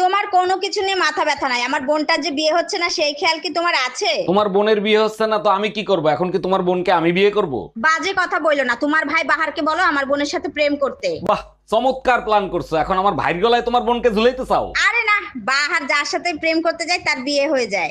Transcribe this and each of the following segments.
তোমার কোনো কিছু নিয়ে মাথা ব্যথা নাই। আমার বোনটার যে বিয়ে হচ্ছে না সেই খেয়াল কি তোমার আছে? তোমার বোনের বিয়ে হচ্ছে না তো আমি কি করব? এখন কি তোমার বোনকে আমি বিয়ে করব? বাজে কথা বলল না। তোমার ভাই বাহারকে বলো আমার বোনের সাথে প্রেম করতে। বাহ চমৎকার প্ল্যান করছ। এখন আমার ভাইয়ের গলায় তোমার বোনকে ঝুলাইতে চাও? আরে না বাহার যার সাথে প্রেম করতে যায় তার বিয়ে হয়ে যায়।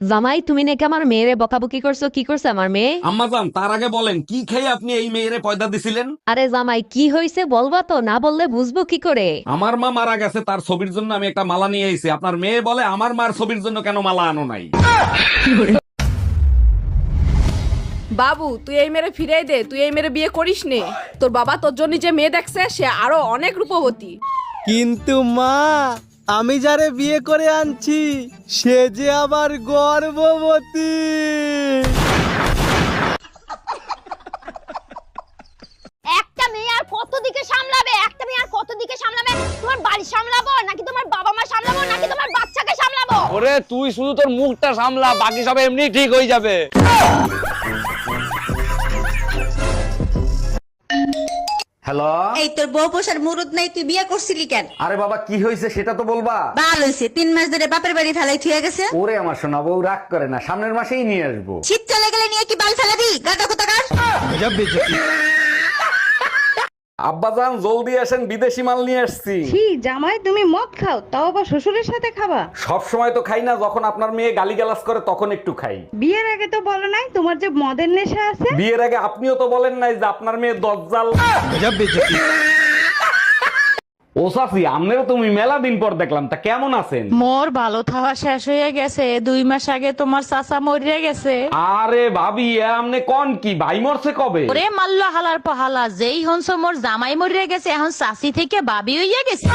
জামাই তুমি নাকি আমার মেয়েরে বকাবকি করছ? কি করছে আমার মেয়ে? আম্মাজান তার আগে বলেন কি খেয়ে আপনি এই মেয়েরে পয়দা দিছিলেন? আরে জামাই কি হয়েছে বলবা তো? না বললে বুঝব কি করে? আমার মা মারা গেছে তার ছবির জন্য আমি একটা মালা নিয়ে এসেছি আপনার মেয়ে বলে আমার মার ছবির জন্য কেন মালা আনো নাই? বাবু তুই এই মেরে ফিরে দে তুই এই মেরে বিয়ে করিস নে। তোর বাবা তোর জন্য যে মেয়ে দেখছে সে আরও অনেক রূপবতী। কিন্তু মা আমি যারে বিয়ে করে আনছি সে যে আবার গর্ভবতী। একটা মেয়ে আর কত দিকে সামলাবে? একটা মেয়ে আর কত দিকে সামলাবে? তোমার বাড়ি সামলাবো নাকি তোমার বাবা মা সামলাবো নাকি তোমার বাচ্চাকে সামলাবো? ওরে তুই শুধু তোর মুখটা সামলা বাকি সব এমনি ঠিক হয়ে যাবে। হ্যালো? এই তোর বউ পোষার মুরুদ নাই তুই বিয়ে করছিলি কেন? আরে বাবা কি হয়েছে সেটা তো বলবা। ভালো হয়েছে তিন মাস ধরে বাপের বাড়ি ফেলাই থুয়ে গেছে। ওরে আমার সোনা বউ রাগ করে না সামনের মাসেই নিয়ে আসব। শীত চলে গেলে নিয়ে কি বাল ফেলাবি? গাদা কোথাকার? আব্বাজান জলদি আসেন বিদেশি মাল নিয়ে আসছি। ছি জামাই তুমি মদ খাও তাও আবার শ্বশুরের সাথে খাবা। সব সময় তো খাই না যখন আপনার মেয়ে গালিগালাজ করে তখন একটু খাই। বিয়ের আগে তো বলো নাই তোমার যে মদের নেশা আছে? বিয়ের আগে আপনিও তো বলেন নাই যে আপনার মেয়ে দজ্জাল। ও সাফি আমনেরও তুমি মেলা দিন পর দেখলাম তা কেমন আছেন? মোর ভালো থাওয়া শেষ হয়ে গেছে দুই মাস আগে তোমার চাচা মরিয়া গেছে। আরে ভাবি এ আমনে কোন কি ভাই মরছে কবে? ওরে মাল্ল হালার পহালা যেই হনস মোর জামাই মরিয়া গেছে এখন চাষি থেকে ভাবি হইয়া গেছে।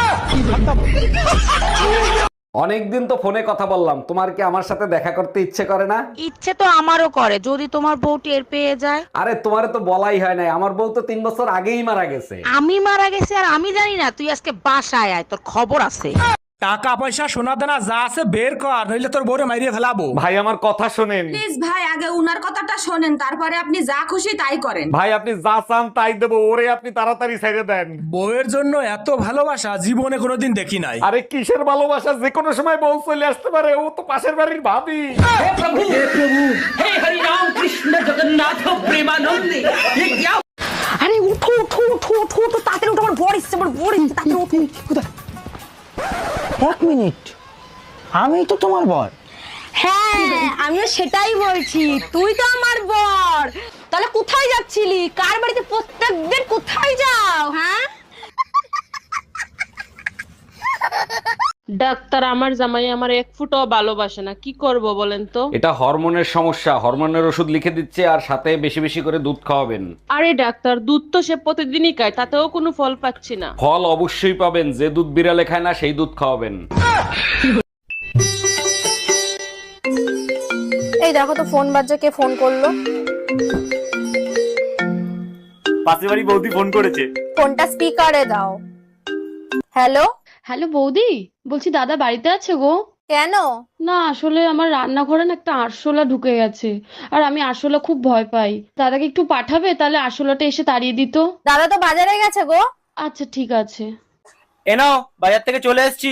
অনেকদিন তো ফোনে কথা বললাম। তোমার কি আমার সাথে দেখা করতে ইচ্ছে করে না? ইচ্ছে তো আমারও করে যদি তোমার বউ টের পেয়ে যায়। আরে তোমারে তো বলাই হয় নাই। আমার বউ তো তিন বছর আগেই মারা গেছে। আমি মারা গেছি আর আমি জানি না তুই আজকে বাসায় আয় তোর খবর আছে। টাকা পয়সা সোনা দানা যা আছে বের কর নইলে তোর বউরে মাইরিয়ে ফেলাবো। ভাই আমার কথা শোনেন। প্লিজ ভাই আগে উনার কথাটা শোনেন তারপরে আপনি যা খুশি তাই করেন। ভাই আপনি যা চান তাই দেবো ওরে আপনি তাড়াতাড়ি ছেড়ে দেন। বউয়ের জন্য এত ভালোবাসা জীবনে কোনোদিন দেখি নাই। আরে কিসের ভালোবাসা? যে কোনো সময় বউ চলে আসতে পারে ও তো পাশের বাড়ির ভাবি। আরে উঠো উঠো উঠো উঠো উঠো তাড়াতাড়ি উঠো আমার বড় ইচ্ছে আমার বড় ইচ্ছে তাড়াতাড়ি উঠো। এক মিনিট আমি তো তোমার বর। হ্যাঁ আমিও সেটাই বলছি। তুই তো আমার বর। তাহলে কোথায় যাচ্ছিলি? কার বাড়িতে প্রত্যেকদিন কোথায় যাও হ্যাঁ? ডাক্তার আমার জামাই আমার এক ফুটও ভালোবাসে না। কি করব বলেন তো? এটা হরমোনের সমস্যা। হরমোনের ওষুধ লিখে দিচ্ছে আর সাথে বেশি বেশি করে দুধ খাওয়াবেন। আরে ডাক্তার দুধ তো সে প্রতিদিনই খায় তাতেও কোনো ফল পাচ্ছি না। ফল অবশ্যই পাবেন। যে দুধ বিড়ালে খায় না সেই দুধ খাওয়াবেন। দেখো তো ফোন বাজছে কে ফোন করল? পাশের বাড়ি বৌদি ফোন করেছে। ফোনটা স্পিকারে দাও। হ্যালো? হ্যালো বৌদি বলছি দাদা বাড়িতে আছে গো? কেন? না আসলে আমার রান্নাঘরে না একটা আরশোলা ঢুকে গেছে আর আমি আরশোলা খুব ভয় পাই। দাদাকে একটু পাঠাবে তাহলে আরশোলাটা এসে তাড়িয়ে দিত। দাদা তো বাজারে গেছে গো। আচ্ছা ঠিক আছে। এ নাও বাজার থেকে চলে এসেছি।